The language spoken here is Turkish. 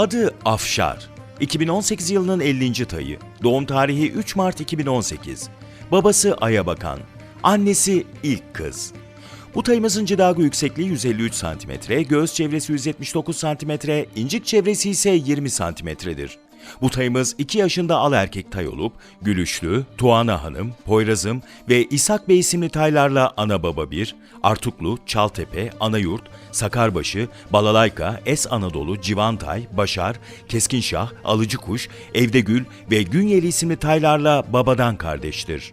Adı Afşar. 2018 yılının 50. tayı. Doğum tarihi 3 Mart 2018. Babası Aya Bakan. Annesi ilk kız. Bu tayımızın cidago yüksekliği 153 cm, göğüs çevresi 179 cm, incik çevresi ise 20 cm'dir. Bu tayımız 2 yaşında al erkek tay olup, Gülüşlü, Tuana Hanım, Poyrazım ve İshak Bey isimli taylarla ana baba bir, Artuklu, Çaltepe, Anayurt, Sakarbaşı, Balalayka, Es Anadolu, Civantay, Başar, Keskinşah, Alıcıkuş, Evdegül ve Günyeli isimli taylarla babadan kardeştir.